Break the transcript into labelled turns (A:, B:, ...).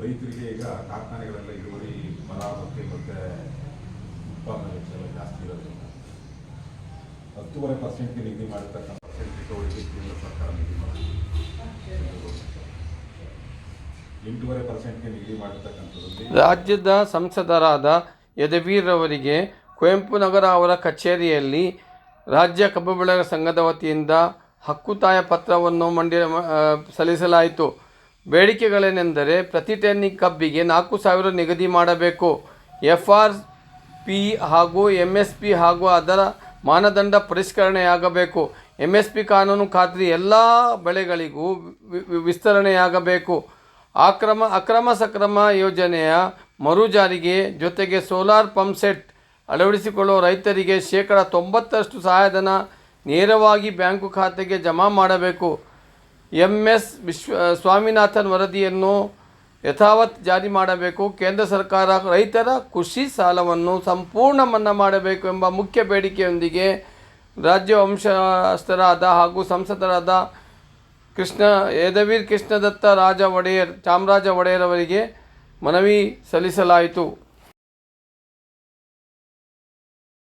A: ರೈತರಿಗೆ ಈಗ ಕಾರ್ಖಾನೆಗಳೆಲ್ಲ ಇಳುವರಿ ಮರ ಮತ್ತು ಮತ್ತೆ ಉತ್ಪಾದನೆ ವೆಚ್ಚ ಜಾಸ್ತಿ ಇರೋದ್ರಿಂದ ಹತ್ತೂವರೆ ಪರ್ಸೆಂಟ್ಗೆ ನಿಗದಿ ಮಾಡಿರ್ತಕ್ಕಂಥ ಪರ್ಸೆಂಟ್ ರಿಕವರಿಗೆ ಕೇಂದ್ರ ಸರ್ಕಾರ ನಿಗದಿ ಮಾಡಿ ಎಂಟೂವರೆ ಪರ್ಸೆಂಟ್ಗೆ ನಿಗದಿ ಮಾಡಿರ್ತಕ್ಕಂಥದ್ರಲ್ಲಿ
B: ರಾಜ್ಯದ ಸಂಸದರಾದ ಯದವೀರವರಿಗೆ ಕುವೆಂಪು ನಗರ ಅವರ ಕಚೇರಿಯಲ್ಲಿ ರಾಜ್ಯ ಕಬ್ಬು ಬೆಳೆಗಾರರ ಸಂಘದ ವತಿಯಿಂದ ಹಕ್ಕುತಾಯ ಪತ್ರವನ್ನು ಮಂಡಿ ಸಲ್ಲಿಸಲಾಯಿತು. ಬೇಡಿಕೆಗಳೇನೆಂದರೆ ಪ್ರತಿ ಟನ್ ಕಬ್ಬಿಗೆ ನಾಲ್ಕು ಸಾವಿರ ನಿಗದಿ ಮಾಡಬೇಕು. ಎಫ್ ಆರ್ ಪಿ ಹಾಗೂ ಎಂ ಎಸ್ ಪಿ ಹಾಗೂ ಅದರ ಮಾನದಂಡ ಪರಿಷ್ಕರಣೆಯಾಗಬೇಕು. ಎಂ ಎಸ್ ಪಿ ಕಾನೂನು ಖಾತ್ರಿ ಎಲ್ಲ ಬೆಳೆಗಳಿಗೂ ವಿಸ್ತರಣೆಯಾಗಬೇಕು. ಆಕ್ರಮ ಅಕ್ರಮ ಸಕ್ರಮ ಯೋಜನೆಯ ಮರು ಜಾರಿಗೆ ಜೊತೆಗೆ ಸೋಲಾರ್ ಪಂಪ್ ಸೆಟ್ ಅಳವಡಿಸಿಕೊಳ್ಳುವ ರೈತರಿಗೆ ಶೇಕಡ ತೊಂಬತ್ತರಷ್ಟು ಸಹಾಯಧನ ನೇರವಾಗಿ ಬ್ಯಾಂಕು ಖಾತೆಗೆ ಜಮಾ ಮಾಡಬೇಕು. ಎಂ ಎಸ್ ವಿಶ್ವ ಸ್ವಾಮಿನಾಥನ್ ವರದಿಯನ್ನು ಯಥಾವತ್ ಜಾರಿ ಮಾಡಬೇಕು. ಕೇಂದ್ರ ಸರ್ಕಾರ ರೈತರ ಕೃಷಿ ಸಾಲವನ್ನು ಸಂಪೂರ್ಣ ಮನ್ನಾ ಮಾಡಬೇಕು ಎಂಬ ಮುಖ್ಯ ಬೇಡಿಕೆಯೊಂದಿಗೆ ರಾಜ್ಯ ವಂಶಸ್ಥರಾದ ಹಾಗೂ ಸಂಸದರಾದ ಕೃಷ್ಣ, ಯದವೀರ್ ಕೃಷ್ಣದತ್ತ ರಾಜ ಒಡೆಯರ್ ಚಾಮರಾಜ ಒಡೆಯರ್ ಅವರಿಗೆ ಮನವಿ ಸಲ್ಲಿಸಲಾಯಿತು.